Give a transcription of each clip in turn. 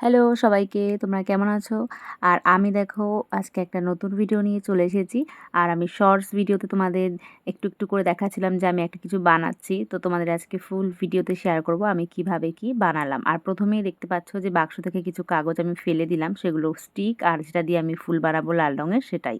Hello সবাইকে, তোমরা কেমন আছো? আর আমি দেখো, আজকে একটা নতুন ভিডিও নিয়ে চলে এসেছি। আর আমি শর্টস ভিডিওতে তোমাদের একটু একটু করে দেখাচ্ছিলাম যে আমি একটা কিছু বানাচ্ছি। তো তোমাদের আজকে ফুল ভিডিওতে শেয়ার করব আমি কীভাবে কি বানালাম। আর প্রথমেই দেখতে পাচ্ছ যে বাক্স থেকে কিছু কাগজ আমি ফেলে দিলাম, সেগুলো স্টিক আর যেটা দিয়ে আমি ফুল বানাবো লাল রঙের সেটাই।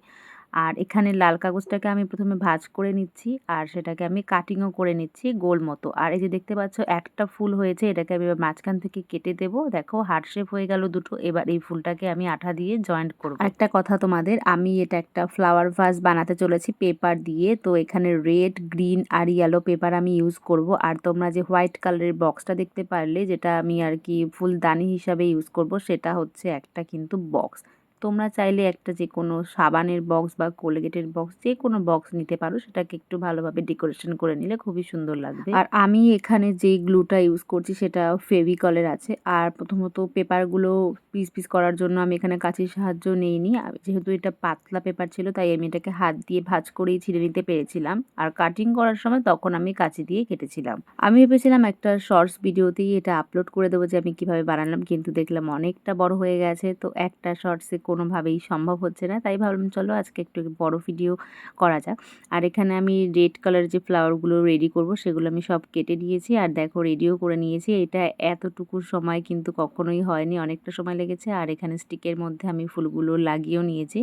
আর এখানে লাল কাগজটাকে আমি প্রথমে ভাজ করে নিচ্ছি, আর সেটাকে আমি কাটিংও করে নিচ্ছি গোল মতো আর এই যে দেখতে পাচ্ছ, একটা ফুল হয়েছে, এটাকে আমি এবার মাঝখান থেকে কেটে দেব। দেখো হার্ট শেপ হয়ে গেল দুটো, এবার এই ফুলটাকে আমি আঠা দিয়ে জয়েন্ট করব। একটা কথা তোমাদের, আমি এটা একটা ফ্লাওয়ার ভাস বানাতে চলেছি পেপার দিয়ে, তো এখানে রেড গ্রিন আর ইয়েলো পেপার আমি ইউজ করব। আর তোমরা যে হোয়াইট কালারের বক্সটা দেখতে পারলে, যেটা আমি আর কি ফুলদানি হিসাবে ইউজ করব, সেটা হচ্ছে একটা কিন্তু বক্স তোমরা চাইলে একটা যে কোনো সাবানের বক্স বা কোলগেটের বক্স যে কোনো বক্স নিতে পারো, সেটাকে একটু ভালোভাবে ডেকোরেশন করে নিলে খুবই সুন্দর লাগবে। আর আমি এখানে যে গ্লুটা ইউজ করছি সেটা ফেভিকলের আছে। আর প্রথমত পেপারগুলো পিস পিস করার জন্য আমি এখানে কাঁচির সাহায্য নিইনি। যেহেতু এটা পাতলা পেপার ছিল, তাই আমি এটাকে হাত দিয়ে ভাজ করেই ছিঁড়ে নিতে পেরেছিলাম। আর কাটিং করার সময় তখন আমি কাঁচি দিয়ে কেটেছিলাম। আমি ভেবেছিলাম একটা শর্টস ভিডিওতেই এটা আপলোড করে দেবো যে আমি কীভাবে বানালাম, কিন্তু দেখলাম অনেকটা বড় হয়ে গেছে। তো একটা শর্টসে কোনোভাবেই সম্ভব হচ্ছে না। তাই ভাবলাম, চলো আজকে একটু বড় ভিডিও করা যাক। আর এখানে আমি রেড কালার যে ফ্লাওয়ারগুলো রেডি করব, সেগুলো আমি সব কেটে নিয়েছি। আর দেখো রেডিও করে নিয়েছি। এটা এতটুকু সময় কিন্তু কখনোই হয়নি, অনেকটা সময় লেগেছে। আর এখানে স্টিকের মধ্যে আমি ফুলগুলো লাগিয়েও নিয়েছি।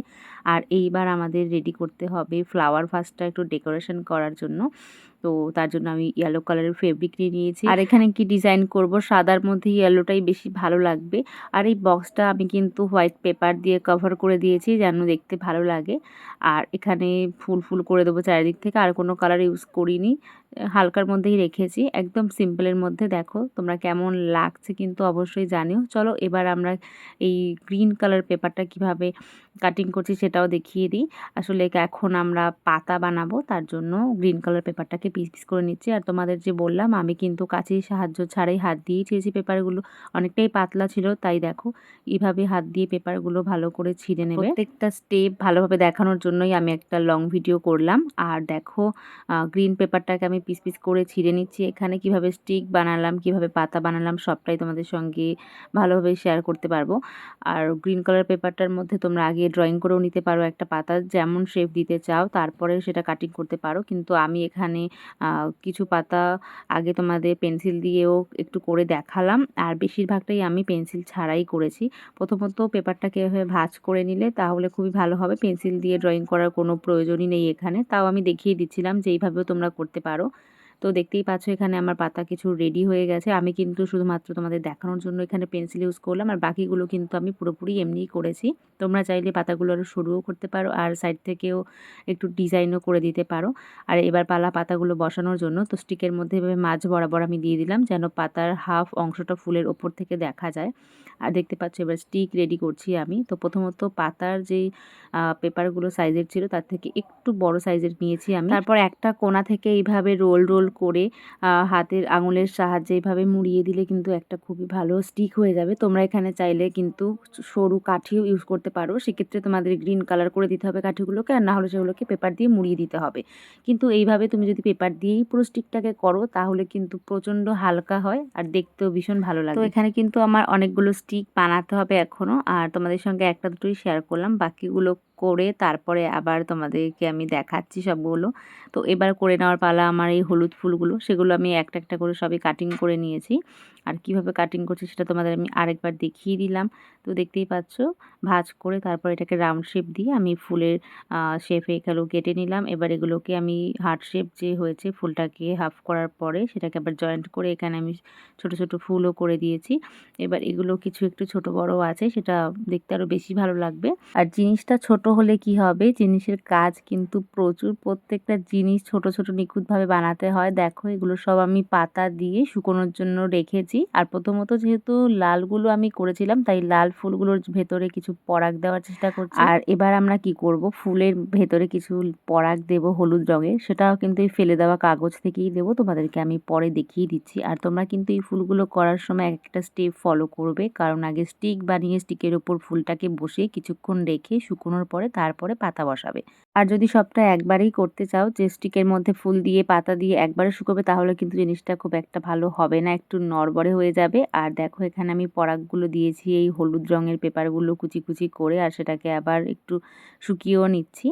আর এইবার আমাদের রেডি করতে হবে ফ্লাওয়ার ফার্স্টটা একটু ডেকোরেশন করার জন্য। তো তার জন্য আমি ইয়েলো কালারের ফেব্রিক নিয়ে নিয়েছি। আর এখানে কি ডিজাইন করব? সাদার মধ্যে ইয়েলোটাই বেশি ভালো লাগবে। আর এই বক্সটা আমি কিন্তু হোয়াইট পেপার দিয়ে কভার করে দিয়েছি যেন দেখতে ভালো লাগে। আর এখানে ফুল ফুল করে দেবো চারিদিক থেকে। আর কোনো কালার ইউজ করিনি। হালকার মধ্যেই রেখেছি। একদম সিম্পলের মধ্যে দেখো। তোমরা কেমন লাগছে কিন্তু অবশ্যই জানিও। চলো এবার আমরা এই গ্রিন কালার পেপারটা কীভাবে কাটিং করছি সেটাও দেখিয়ে দিই। আসলে এখন আমরা পাতা বানাবো। তার জন্য গ্রিন কালার পেপারটাকে পিস পিস করে নিচ্ছি। আর তোমাদের যে বললাম আমি কিন্তু কাছেই সাহায্য ছাড়াই হাত দিয়েই ছিঁড়েছি পেপারগুলো। অনেকটাই পাতলা ছিল তাই দেখো এইভাবে হাত দিয়ে পেপারগুলো ভালো করে ছিঁড়ে নেবে। প্রত্যেকটা স্টেপ ভালোভাবে দেখানোর জন্যই আমি একটা লং ভিডিও করলাম। আর দেখো গ্রিন পেপারটাকে আমি পিস পিস করে ছিঁড়ে নিচ্ছি। এখানে কীভাবে স্টিক বানালাম কীভাবে পাতা বানালাম সবটাই তোমাদের সঙ্গে ভালোভাবে শেয়ার করতে পারব। আর গ্রিন কালার পেপারটার মধ্যে তোমরা আগে ড্রয়িং করেও নিতে পারো একটা পাতা। যেমন শেপ দিতে চাও তারপরে সেটা কাটিং করতে পারো। কিন্তু আমি এখানে কিছু পাতা আগে তোমাদের পেন্সিল দিয়েও একটু করে দেখালাম। আর বেশিরভাগটাই আমি পেন্সিল ছাড়াই করেছি। প্রথমত পেপারটাকে এভাবে ভাজ করে নিলে তাহলে খুবই ভালো হবে। পেন্সিল দিয়ে ড্রয়িং করার কোনো প্রয়োজনই নেই এখানে। তাও আমি দেখিয়ে দিচ্ছিলাম যে এইভাবেও তোমরা করতে পারো। তো দেখতেই পাচ্ছ এখানে আমার পাতা কিছু রেডি হয়ে গেছে। আমি কিন্তু শুধুমাত্র তোমাদের দেখানোর জন্য এখানে পেন্সিল ইউজ করলাম আর বাকিগুলো কিন্তু আমি পুরোপুরি এমনিই করেছি। তোমরা চাইলে পাতাগুলো আরও সরুও করতে পারো আর সাইড থেকেও একটু ডিজাইনও করে দিতে পারো। আর এবার পালা পাতাগুলো বসানোর জন্য তো স্টিকের মধ্যে এভাবে মাছ বরাবর আমি দিয়ে দিলাম যেন পাতার হাফ অংশটা ফুলের ওপর থেকে দেখা যায়। আর দেখতে পাচ্ছ এবার স্টিক রেডি করছি আমি। তো প্রথমত পাতার যেই পেপারগুলো সাইজের ছিল তার থেকে একটু বড় সাইজের নিয়েছি আমি। তারপর একটা কোনা থেকে এইভাবে রোল রোল করে হাতের আঙুলের সাহায্যে এইভাবে মুড়িয়ে দিলে কিন্তু একটা খুবই ভালো স্টিক হয়ে যাবে। তোমরা এখানে চাইলে কিন্তু সরু কাঠিও ইউজ করতে পারো। সেক্ষেত্রে তোমাদের গ্রিন কালার করে দিতে হবে কাঠিগুলোকে আর না হলে সেগুলোকে পেপার দিয়ে মুড়িয়ে দিতে হবে। কিন্তু এইভাবে তুমি যদি পেপার দিয়েই পুরো স্টিকটাকে করো তাহলে কিন্তু প্রচণ্ড হালকা হয় আর দেখতেও ভীষণ ভালো লাগে। তো এখানে কিন্তু আমার অনেকগুলো স্টিক বানাতে হবে এখনও আর তোমাদের সঙ্গে একটা দুটোই শেয়ার করলাম। বাকিগুলো করে তারপরে আবার তোমাদেরকে আমি দেখাচ্ছি সবগুলো। তো এবার করে নেওয়ার পালা আমার এই হলুদ ফুলগুলো, সেগুলো আমি একটা একটা করে সবই কাটিং করে নিয়েছি। আর কীভাবে কাটিং করছি সেটা তোমাদের আমি আরেকবার দেখিয়ে দিলাম। তো দেখতেই পাচ্ছ, ভাজ করে তারপর এটাকে রাউন্ড শেপ দিয়ে আমি ফুলের শেপে এগুলো কেটে নিলাম। এবার এগুলোকে আমি হার্ট শেপ যে হয়েছে ফুলটাকে হাফ করার পরে সেটাকে আবার জয়েন্ট করে এখানে আমি ছোট ছোট ফুলও করে দিয়েছি। এবার এগুলো কিছু একটু ছোট বড় আছে, সেটা দেখতে আরও বেশি ভালো লাগবে। আর জিনিসটা ছোট হলে কি হবে? জিনিসের কাজ কিন্তু প্রচুর। প্রত্যেকটা জিনিস ছোট ছোট, নিখুঁতভাবে বানাতে হয়। দেখো, এগুলো সব আমি পাতা দিয়ে শুকোনোর জন্য রেখেছি। আর প্রথমত যেহেতু লালগুলো আমি করেছিলাম, তাই লাল ফুলগুলোর ভেতরে কিছু পরাগ দেওয়ার চেষ্টা করছি। আর এবার আমরা কি করব? ফুলের ভেতরে কিছু পরাগ দেব হলুদ রঙের সেটাও কিন্তু এই ফেলে দেওয়া কাগজ থেকেই দেবো। তোমাদেরকে আমি পরে দেখিয়ে দিচ্ছি। আর তোমরা কিন্তু এই ফুলগুলো করার সময় একটা স্টেপ ফলো করবে। কারণ আগে স্টিক বানিয়ে স্টিকের ওপর ফুলটাকে বসে কিছুক্ষণ রেখে শুকোনোর পরে তারপরে পাতা বসাবে। আর যদি সবটা একবারেই করতে চাও, যে স্টিকের মধ্যে ফুল দিয়ে, পাতা দিয়ে একবারে শুকোবে, তাহলে কিন্তু জিনিসটা খুব একটা ভালো হবে না, একটু নড়বড়ে হয়ে যাবে। আর দেখো, এখানে আমি পরাগগুলো দিয়েছি, এই হলুদ রঙের পেপারগুলো কুচি কুচি করে, আর সেটাকে আবার একটু শুকিয়েও নিচ্ছি।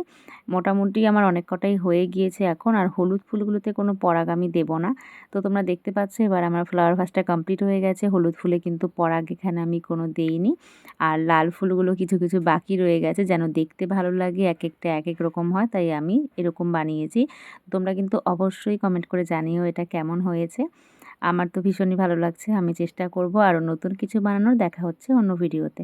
মোটামুটি আমার অনেক কটাই হয়ে গিয়েছে এখন, আর হলুদ ফুলগুলোতে কোনো পরাগ আমি দেবো না। তো তোমরা দেখতে পাচ্ছ, এবার আমার ফ্লাওয়ার ভাসটা কমপ্লিট হয়ে গেছে। হলুদ ফুলে কিন্তু পরাগ এখানে আমি কোনো দেইনি। আর লাল ফুলগুলো কিছু কিছু বাকি রয়ে গেছে, যেন দেখতে ভালো লাগে এক একটা এক এক রকম হয়, তাই আমি এরকম বানিয়েছি। তোমরা কিন্তু অবশ্যই কমেন্ট করে জানিও এটা কেমন হয়েছে। আমার তো ভীষণই ভালো লাগছে, আমি চেষ্টা করব আরও নতুন কিছু বানানোর, দেখা হচ্ছে অন্য ভিডিওতে